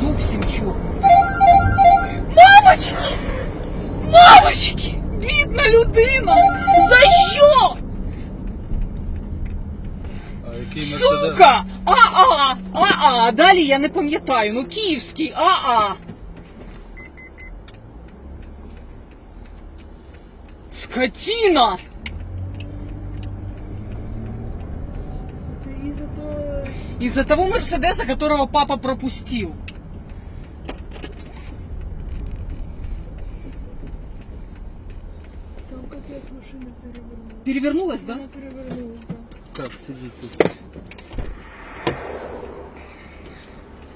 зовсім чорний. Мамочки! Мамочки! Бідна людина! За що? А який мерседес? Сука! А-а! А-а! Далі я не пам'ятаю. Ну, київський А-а! Скотина! Це із-за того... Из-за того Мерседеса, которого папа пропустил. Там капец машина перевернулась. Перевернулась, да? Она перевернулась, да. Так, сидит тут.